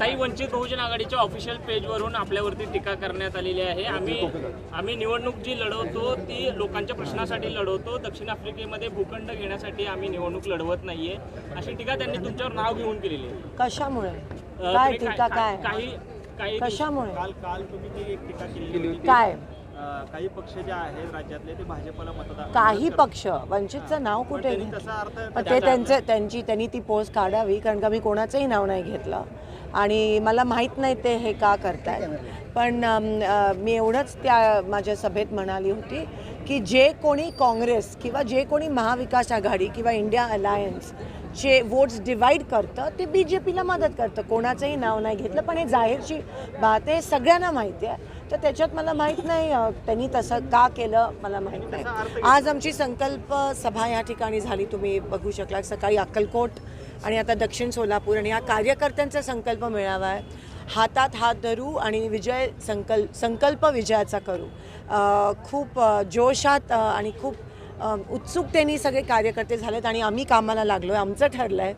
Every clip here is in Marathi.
ताई वंचित बहुजन आघाडीच्या ऑफिशियल पेजवरून आपल्यावरती टीका करण्यात आलेली आहे. आम्ही आम्ही निवडणूक जी लढवतो ती लोकांच्या प्रश्नासाठी लढवतो. दक्षिण आफ्रिकेमध्ये भूखंड घेण्यासाठी आम्ही निवडणूक लढवत नाहीये. अशी टीका त्यांनी तुमच्यावर नाव घेऊन केलेली आहे. कशामुळे? काय टीका काय? काही काही कशामुळे? काल काल तुम्ही ती एक टीका केली काय? काही पक्ष जे आहेत राज्यातले ते भाजपला मतदान काही पक्ष वंचितचं नाव कुठे पण ते त्यांचं त्यांची त्यांनी ती पोस्ट काढावी कारण का मी कोणाचंही नाव नाही घेतलं. आणि मला माहीत नाही ते हे का करतायत. पण मी एवढंच त्या माझ्या सभेत म्हणाली होती की जे कोणी काँग्रेस किंवा जे कोणी महाविकास आघाडी किंवा इंडिया अलायन्स जे वोट्स डिवाईड करतं ते बी जे पीला मदत करतं. कोणाचंही नाव नाही घेतलं पण हे जाहीरची बात आहे सगळ्यांना माहिती आहे. तर त्याच्यात मला माहीत नाही त्यांनी तसं का केलं मला माहीत नाही. आज आमची संकल्प सभा या ठिकाणी झाली तुम्ही बघू शकला सकाळी अक्कलकोट आणि आता दक्षिण सोलापूर आणि या कार्यकर्त्यांचा संकल्प मेळावा आहे. हातात हात धरू आणि विजय संकल्प संकल्प विजयाचा करू. खूप जोशात आणि खूप उत्सुकतेने सगळे कार्यकर्ते झालेत आणि आम्ही कामाला लागलो आहे आमचं ठरलं आहे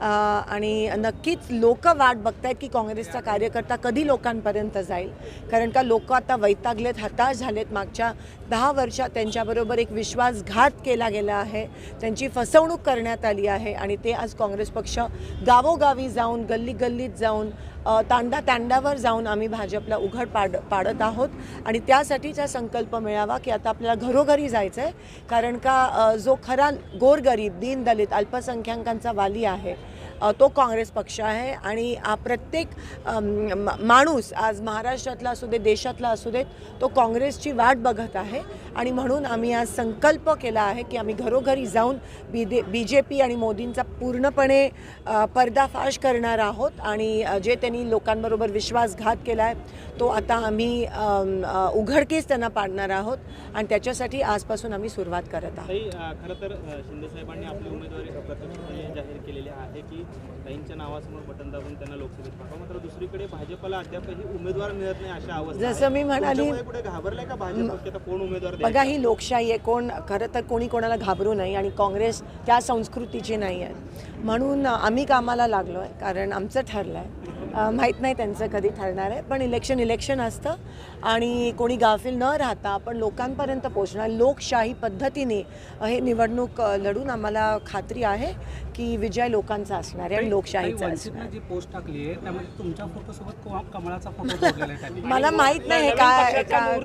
आणि नक्कीच लोक वाट बघतायत की काँग्रेसचा कार्यकर्ता कधी लोकांपर्यंत जाईल. कारण का लोक आता वैतागलेत हताश झालेत. मागच्या दहा वर्षात त्यांच्याबरोबर एक विश्वासघात केला गेला आहे. त्यांची फसवणूक करण्यात आली आहे आणि ते आज काँग्रेस पक्ष गावोगावी जाऊन गल्ली गल्लीत जाऊन तांडा तांड्यावर जाऊन आम्ही भाजपला उघड पाड पाडत आहोत. आणि त्यासाठीचा संकल्प मिळावा की आता आपल्याला घरोघरी जायचं आहे कारण का जो खरा गोरगरीब दीनदलित अल्पसंख्याकांचा वाली आहे तो काँग्रेस पक्ष आहे. आणि प्रत्येक माणूस आज महाराष्ट्रातला असू दे देशातला असू देत तो काँग्रेसची वाट बघत आहे. आणि म्हणून आम्ही आज संकल्प केला आहे की आम्ही घरोघरी जाऊन बी दे बी जे पी आणि मोदींचा पूर्णपणे पर्दाफाश करणार आहोत. आणि जे त्यांनी लोकांबरोबर विश्वासघात केला आहे तो आता आम्ही उघडकीस त्यांना पाडणार आहोत. आणि त्याच्यासाठी आजपासून आम्ही सुरुवात करत आहोत. खरं तर अं, शिंदे साहेबांनी आपली उमेदवारी जाहीर केलेली आहे की ताईंच्या नावासमोर बटन दाबून त्यांना लोकसभेत पाठवा. मात्र दुसरीकडे भाजपला अद्यापही उमेदवार मिळत नाही अशा अवस्था जसं मी म्हणाली- घाबरलाय का भाजप? कोण उमेदवार? बघा ही लोकशाही आहे. कोण खरं तर कोणी कोणाला घाबरू नाही आणि काँग्रेस त्या संस्कृतीची नाही आहे. म्हणून आम्ही कामाला लागलो आहे कारण आमचं ठरलं आहे माहीत नाही त्यांचं कधी ठरणार आहे पण इलेक्शन इलेक्शन असतं आणि कोणी गाफील न राहता आपण लोकांपर्यंत पोचणार लोकशाही पद्धतीने हे निवडणूक लढून आम्हाला खात्री आहे की विजय लोकांचा असणार आहे आणि लोकशाहीचा असणार वंचितनं जी पोस्ट टाकली आहे त्यामध्ये तुमच्या फोटोसोबत को- कमळाचा फोटो जोडलेला आहे. त्यांनी मला माहीत नाही हे काय काय-.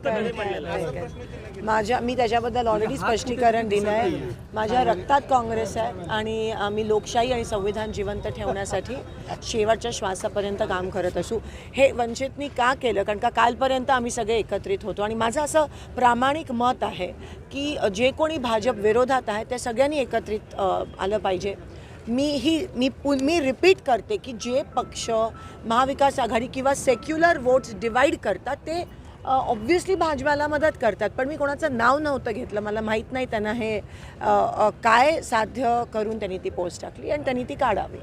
माझ्या मी त्याच्याबद्दल ऑलरेडी स्पष्टीकरण दिलं आहे माझ्या रक्तात काँग्रेस आहे आणि आम्ही लोकशाही आणि संविधान जिवंत ठेवण्यासाठी शेवटच्या श्वासापर्यंत काम करत असू. हे वंचितनी का केलं? कारण का कालपर्यंत आम्ही सगळे एकत्रित होतो. आणि माझं असं प्रामाणिक मत आहे की जे कोणी भाजप विरोधात आहे त्या सगळ्यांनी एकत्रित आलं पाहिजे. मी ही मी पु मी रिपीट करते की जे पक्ष महाविकास आघाडी किंवा सेक्युलर वोट्स डिवाईड करतात ते ऑब्व्हियसली भाजपाला मदत करतात. पण मी कोणाचं नाव नव्हतं घेतलं. मला माहीत नाही त्यांना हे काय साध्य करून त्यांनी ती पोस्ट टाकली आणि त्यांनी ती काढावी.